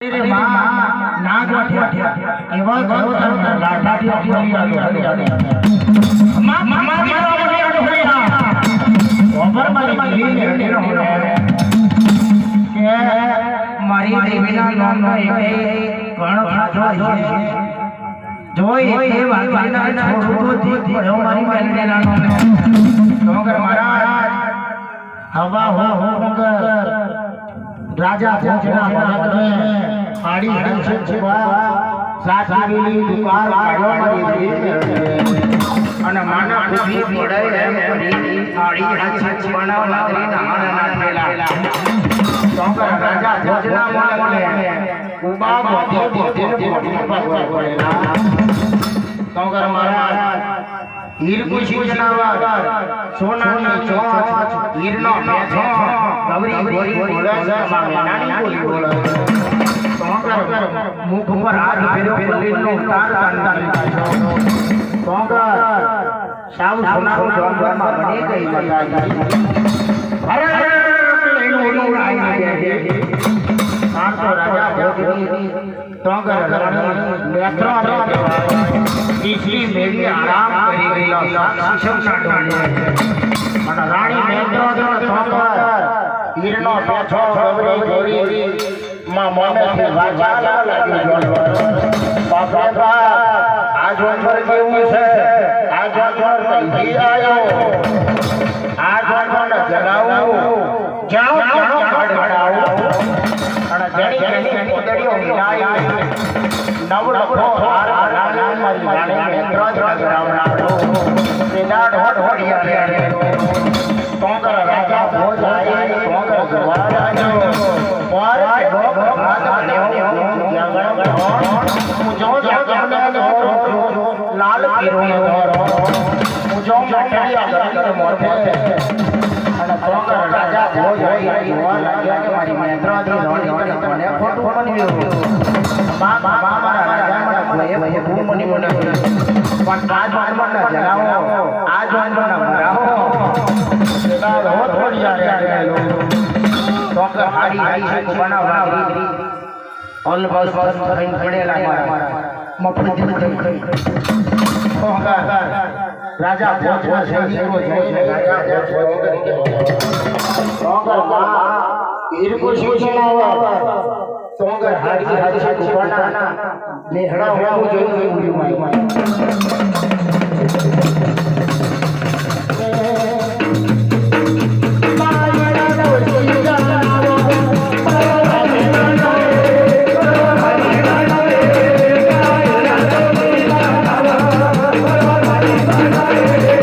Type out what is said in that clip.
માં એવા અપમાની આલો હરિયાણી માં માં મારો દેવીના નામનો એક ખાધો છે જોઈ એ છોડું તો પડ્યો મારી મહારાજ હવા હો હો રાજા ભોજના હાડી હાડી છેવા સાચવીલી દુકાન કાઢો મારી દેવી અને માના ખુશી પડે એમ કરી હાડી હાડી છેવાના લાગરી નાના નાખેલા તો કે રાજા ભોજના મહારાજને ઉબા બોધે બોધે બોધે ભગવાન પડેલા તો કે મહારાજ હીરકુશી જનાવર સોનાની ચોચ હીરનો મેથો ગૌરી ગોરી બોલે છે માં મેનાની બોલી બોલે તોંકર મુખ પર હાથ ફેર્યો, પલ્લીનો તાર તાંડા તોંકર સાવ સોનાનો જોનમાં બની ગઈ બતાઈ અરે રાણી ગોરી. માં મોમેથી વાચાલા લાગી ગયો બાપ આ જોંજર કેવું છે આ જોંજર કઈથી આયો આ જોંજર જગાવું જાઓ જાઓ કાઢાવું અને જેની જેની કોદડીઓ મિલાય નવ લખો હાર રાણી મારી રાણી નેત્ર ત્રણ રાવણાડો તેદાડ હોટ હોડિયા મુજો મટડિયા ગણ મોરફે અને તોંકર રાજા ભોજ આઈ જુવાર લાગ્યા કે મારી નેત્ર દ્રજ મને ખોટું બન્યું બા બા બા મારા ભૂ મની પણ આ જોનમાં ના જલાવો આ જોનમાં ના બનાવવા થઈને પડેલા મારા મફત જીવ થઈ તો કે રાજા ભોજવા સૈનિકો જઈને રાજા ભોજ તો કે માં ઈરકુ શિવસેના સોંગર હાડી હાડી છે કુવાના લેહડા હોવું જોઈએ Amen.